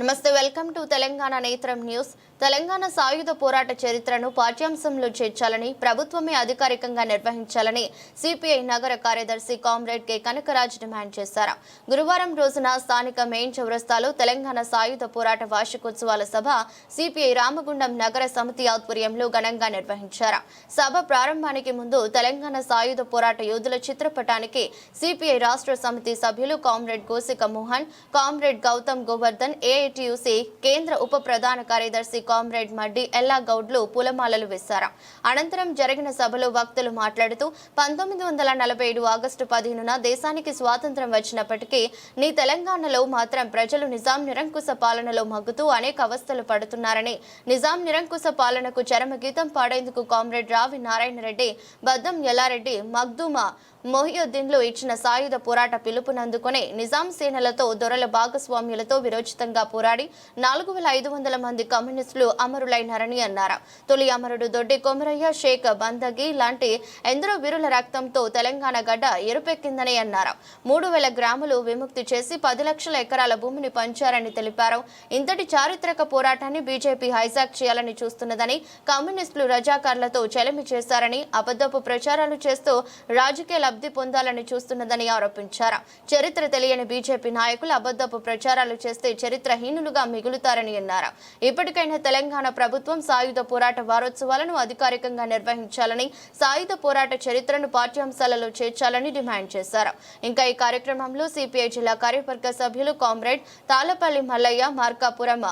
నమస్తే welcome to Telangana నేత్రం news. Telangana సాయుధ పోరాట చరిత్రను పాఠ్యాంశంలో చేర్చాలని ప్రభుత్వమే అధికారికంగా నిర్వహించాలని సిపిఐ నగర కార్యదర్శి కామ్రేడ్ కె. కనకరాజ్ డిమాండ్ చేశారు. గురువారం రోజున స్థానిక మెయిన్ చౌరస్తాలో తెలంగాణ సాయుధ పోరాట వార్షికోత్సవాల సభ సిపిఐ రామగుండం నగర సమితి ఆధ్వర్యంలో ఘనంగా నిర్వహించారు. సభ ప్రారంభానికి ముందు తెలంగాణ సాయుధ పోరాట యోధుల చిత్రపటానికి సిపిఐ రాష్ట్ర సమితి సభ్యులు comrade Gosika Mohan comrade Gautam Govardhan AITUC కేంద్ర ఉప ప్రధాన కార్యదర్శి కామ్రేడ్ మడ్డి ఎల్లా గౌడ్లు పూలమాలలు వేశారు. అనంతరం జరిగిన సభలో వక్తలు మాట్లాడుతూ పంతొమ్మిది వందల నలభై ఏడు ఆగస్టు పదిహేనున దేశానికి స్వాతంత్రం వచ్చినప్పటికీ నీ తెలంగాణలో మాత్రం ప్రజలు నిజాం నిరంకుశ పాలనలో మగ్గుతూ అనేక అవస్థలు పడుతున్నారని నిజాం నిరంకుశ పాలనకు చరమగీతం పాడేందుకు కామ్రేడ్ రావి నారాయణ రెడ్డి బద్దం ఎల్లారెడ్డి మగ్దుమా మొహియుద్దీన్లు ఇచ్చిన సాయుధ పోరాట పిలుపునందుకుని నిజాం సేనలతో దొరల భాగస్వామ్యులతో విరోచితంగా పోరాడి నాలుగు వేల ఐదు వందల మంది కమ్యూనిస్టులు అమరులైనారని అన్నారు. తొలి అమరుడు దొడ్డి కొమరయ్య షేక్ బందగి లాంటి ఎందరో వీరుల రక్తంతో తెలంగాణ గడ్డ ఎరుపెక్కిందని అన్నారు. మూడు వేల గ్రాములు విముక్తి చేసి పది లక్షల ఎకరాల భూమిని పంచారని తెలిపారు. ఇంతటి చారిత్రక పోరాటాన్ని బీజేపీ హైజాక్ చేయాలని చూస్తున్నదని కమ్యూనిస్టులు రజాకార్లతో చెలమి చేశారని అబద్ధపు ప్రచారాలు చేస్తూ రాజకీయ లబ్ధి పొందాలని చూస్తున్నదని ఆరోపించారు. చరిత్ర తెలియని బీజేపీ నాయకులు అబద్ధపు ప్రచారాలు చేస్తే చరిత్రహీనులుగా మిగులుతారని అన్నారు. ఇప్పటికైనా తెలంగాణ ప్రభుత్వం సాయుధ పోరాట వారోత్సవాలను అధికారికంగా నిర్వహించాలని సాయుధ పోరాట చరిత్రను పాఠ్యాంశాలలో చేర్చాలని డిమాండ్ చేశారు. ఇంకా ఈ కార్యక్రమంలో సిపిఐ జిల్లా కార్యవర్గ సభ్యులు కామ్రేడ్ తాలపల్లి మల్లయ్య మార్కాపురం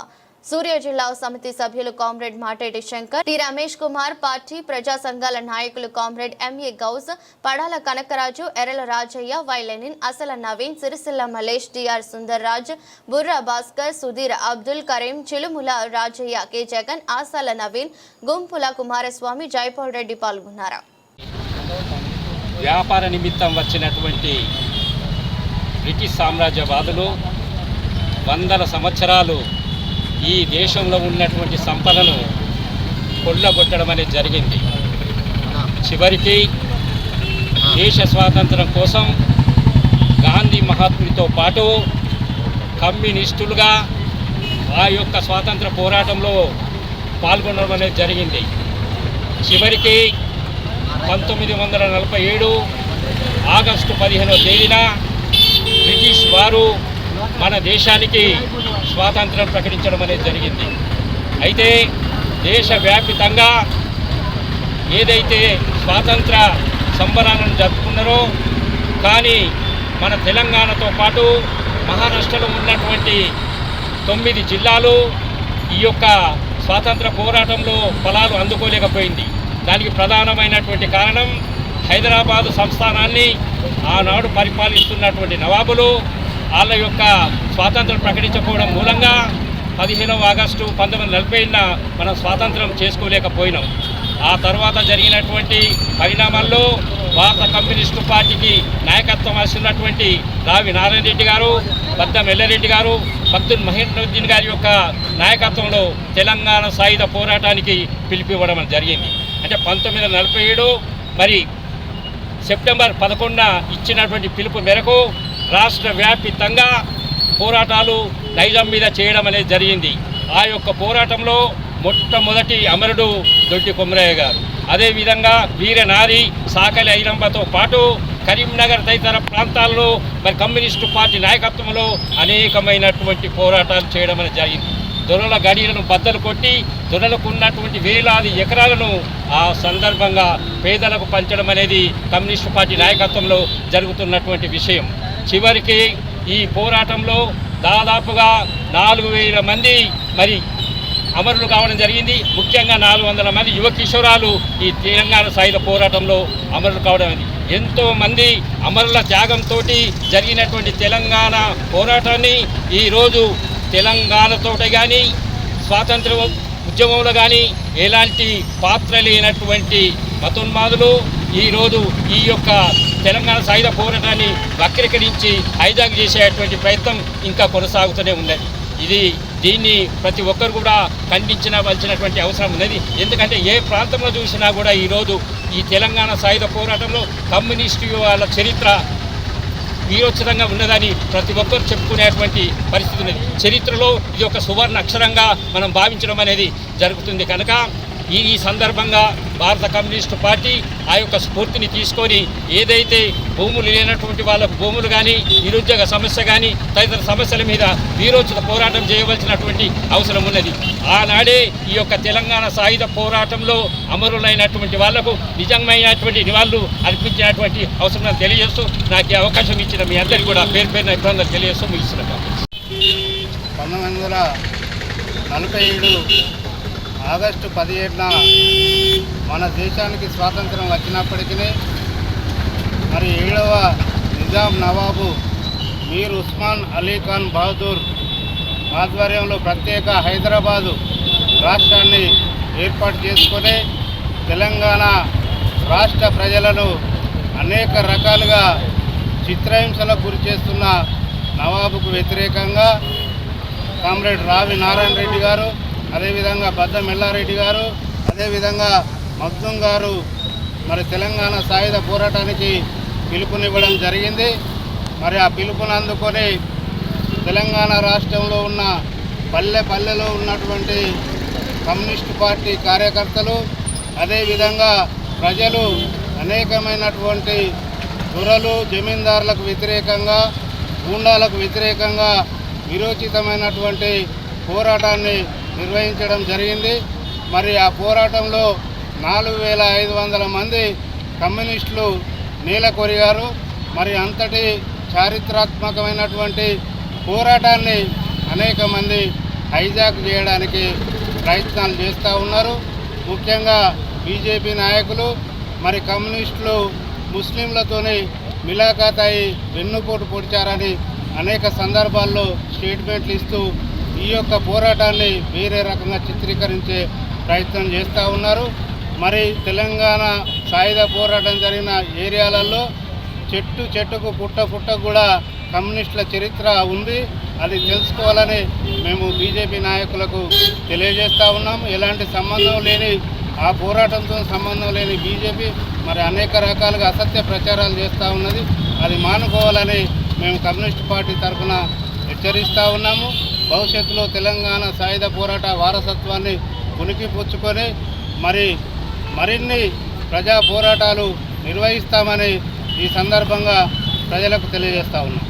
సూర్య జిల్లా సమితి సభ్యులు comrade Mateti Shankar T Ramesh Kumar party ప్రజా సంఘాల నాయకులు comrade MA Gaus Padala Kanakaraju Errala Rajaiah Y Lenin Asala Naveen Sircilla Malesh TR Sundar Raj Burra Bhaskar Sudheer Abdul Karim Chilumula Rajaiah K Jagan Asala Naveen Gumpula Kumaraswamy Jaipal Reddy పాల్గొన్నారు. వ్యాపార నిమిత్తం వచ్చినటువంటి British సామ్రాజ్యవాదులు వందల సంవత్సరాలు ఈ దేశంలో ఉన్నటువంటి సంపదను కొల్లగొట్టడం అనేది జరిగింది. చివరికి దేశ స్వాతంత్రం కోసం గాంధీ మహాత్ముడితో పాటు కమ్యూనిస్టులుగా ఆ యొక్క స్వాతంత్ర పోరాటంలో పాల్గొనడం అనేది జరిగింది. చివరికి పంతొమ్మిది వందల నలభై ఏడు ఆగస్టు పదిహేనవ తేదీన బ్రిటిష్ వారు మన దేశానికి స్వాతంత్రం ప్రకటించడం అనేది జరిగింది. అయితే దేశవ్యాపితంగా ఏదైతే స్వాతంత్ర సంబరాలను జరుపుకున్నారో కానీ మన తెలంగాణతో పాటు మహారాష్ట్రలో ఉన్నటువంటి తొమ్మిది జిల్లాలు ఈ యొక్క స్వాతంత్ర పోరాటంలో ఫలాలు అందుకోలేకపోయింది. దానికి ప్రధానమైనటువంటి కారణం హైదరాబాదు సంస్థానాన్ని ఆనాడు పరిపాలిస్తున్నటువంటి నవాబులు వాళ్ళ యొక్క స్వాతంత్రం ప్రకటించకపోవడం మూలంగా పదిహేనవ ఆగస్టు పంతొమ్మిది వందల మనం స్వాతంత్రం చేసుకోలేకపోయినాం. ఆ తర్వాత జరిగినటువంటి పరిణామాల్లో భారత కమ్యూనిస్టు పార్టీకి నాయకత్వం వస్తున్నటువంటి రావి నారాయణ రెడ్డి గారు బద్దం ఎల్లారెడ్డి గారు భక్తుల్ మహేంద్రుద్దీన్ గారి యొక్క నాయకత్వంలో తెలంగాణ సాయుధ పోరాటానికి పిలిపివ్వడం జరిగింది. అంటే పంతొమ్మిది వందల నలభై ఏడు మరి సెప్టెంబర్ పదకొండున ఇచ్చినటువంటి పిలుపు మేరకు రాష్ట్ర వ్యాపితంగా పోరాటాలు నైజాం మీద చేయడం అనేది జరిగింది. ఆ యొక్క పోరాటంలో మొట్టమొదటి అమరుడు దొడ్డి కొమరయ్య గారు. అదేవిధంగా వీరనారి సాకలి ఐరంబతో పాటు కరీంనగర్ తదితర ప్రాంతాల్లో మరి కమ్యూనిస్టు పార్టీ నాయకత్వంలో అనేకమైనటువంటి పోరాటాలు చేయడం అనేది జరిగింది. దొరల గడియలను బద్దలు కొట్టి దొరలకు ఉన్నటువంటి వేలాది ఎకరాలను ఆ సందర్భంగా పేదలకు పంచడం అనేది కమ్యూనిస్టు పార్టీ నాయకత్వంలో జరుగుతున్నటువంటి విషయం. చివరికి ఈ పోరాటంలో దాదాపుగా నాలుగు వేల మంది మరి అమరులు కావడం జరిగింది. ముఖ్యంగా నాలుగు వందల మంది యువ కిషోరాలు ఈ తెలంగాణ సాయుధ పోరాటంలో అమరులు కావడం అనేది. ఎంతో మంది అమరుల త్యాగంతో జరిగినటువంటి తెలంగాణ పోరాటాన్ని ఈరోజు తెలంగాణతోటి కానీ స్వాతంత్ర ఉద్యమంలో కానీ ఎలాంటి పాత్ర లేనటువంటి మతోన్మాదులు ఈరోజు ఈ యొక్క తెలంగాణ సాయుధ పోరాటాన్ని వక్రీకరించి హైజాక్ చేసేటువంటి ప్రయత్నం ఇంకా కొనసాగుతూనే ఉన్నది. ఇది దీన్ని ప్రతి ఒక్కరు కూడా ఖండించవలసినటువంటి అవసరం ఉన్నది. ఎందుకంటే ఏ ప్రాంతంలో చూసినా కూడా ఈరోజు ఈ తెలంగాణ సాయుధ పోరాటంలో కమ్యూనిస్టు వాళ్ళ చరిత్ర వీరోచితంగా ఉన్నదని ప్రతి ఒక్కరు చెప్పుకునేటువంటి పరిస్థితి ఉన్నది. చరిత్రలో ఇది ఒక సువర్ణ అక్షరంగా మనం భావించడం అనేది జరుగుతుంది. కనుక ఈ ఈ సందర్భంగా భారత కమ్యూనిస్టు పార్టీ ఆ యొక్క స్ఫూర్తిని తీసుకొని ఏదైతే భూములు లేనటువంటి వాళ్ళ భూములు కానీ నిరుద్యోగ సమస్య కానీ తదితర సమస్యల మీద వీరోచిత పోరాటం చేయవలసినటువంటి అవసరం ఉన్నది. ఆనాడే ఈ యొక్క తెలంగాణ సాయుధ పోరాటంలో అమరులైనటువంటి వాళ్ళకు నిజమైనటువంటి నివాళులు అర్పించినటువంటి అవసరం తెలియజేస్తూ నాకు ఈ అవకాశం ఇచ్చిన మీ అందరికీ కూడా పేరు పేరున ఇబ్బందులు తెలియజేస్తూ ముగిస్తున్నాను. పంతొమ్మిది వందల నలభై ఏడు ఆగస్టు పదిహేడున మన దేశానికి స్వాతంత్రం వచ్చినప్పటికీ మరి ఏడవ నిజాం నవాబు మీర్ ఉస్మాన్ అలీ ఖాన్ బహదూర్ ఆధ్వర్యంలో ప్రత్యేక హైదరాబాదు రాష్ట్రాన్ని ఏర్పాటు చేసుకొని తెలంగాణ రాష్ట్ర ప్రజలను అనేక రకాలుగా చిత్రహింసలకు గురి చేస్తున్న నవాబుకు వ్యతిరేకంగా కామ్రేడ్ రావి నారాయణ రెడ్డి గారు అదేవిధంగా బద్ద మెల్లారెడ్డి గారు అదేవిధంగా మగ్దుం గారు మరి తెలంగాణ సాయుధ పోరాటానికి పిలుపునివ్వడం జరిగింది. మరి ఆ పిలుపును అందుకొని తెలంగాణ రాష్ట్రంలో ఉన్న పల్లె పల్లెలో ఉన్నటువంటి కమ్యూనిస్టు పార్టీ కార్యకర్తలు అదేవిధంగా ప్రజలు అనేకమైనటువంటి దొరలు జమీందారులకు వ్యతిరేకంగా గూండాలకు వ్యతిరేకంగా విరోచితమైనటువంటి పోరాటాన్ని నిర్వహించడం జరిగింది. మరి ఆ పోరాటంలో నాలుగు వేల ఐదు వందల మంది కమ్యూనిస్టులు నీలకొరిగారు మరి అంతటి చారిత్రాత్మకమైనటువంటి పోరాటాన్ని అనేక మంది హైజాక్ చేయడానికి ప్రయత్నాలు చేస్తూ ఉన్నారు. ముఖ్యంగా బీజేపీ నాయకులు మరి కమ్యూనిస్టులు ముస్లింలతోని మిలాఖాతాయి వెన్నుపోటు పొడిచారని అనేక సందర్భాల్లో స్టేట్మెంట్లు ఇస్తూ ఈ యొక్క పోరాటాన్ని వేరే రకంగా చిత్రీకరించే ప్రయత్నం చేస్తూ ఉన్నారు. మరి తెలంగాణ సాయుధ పోరాటం జరిగిన ఏరియాలలో చెట్టు చెట్టుకు పుట్ట పుట్ట కూడా కమ్యూనిస్టుల చరిత్ర ఉంది. అది తెలుసుకోవాలని మేము బీజేపీ నాయకులకు తెలియజేస్తూ ఉన్నాము ఎలాంటి సంబంధం లేని ఆ పోరాటంతో సంబంధం లేని బీజేపీ మరి అనేక రకాలుగా అసత్య ప్రచారాలు చేస్తూ ఉన్నది. అది మానుకోవాలని మేము కమ్యూనిస్ట్ పార్టీ తరఫున హెచ్చరిస్తూ ఉన్నాము. భవిష్యత్తులో తెలంగాణ సాయుధ పోరాట వారసత్వాన్ని పుణికిపుచ్చుకొని మరి మరిన్ని ప్రజా పోరాటాలు నిర్వహిస్తామని ఈ సందర్భంగా ప్రజలకు తెలియజేస్తా ఉన్నాం.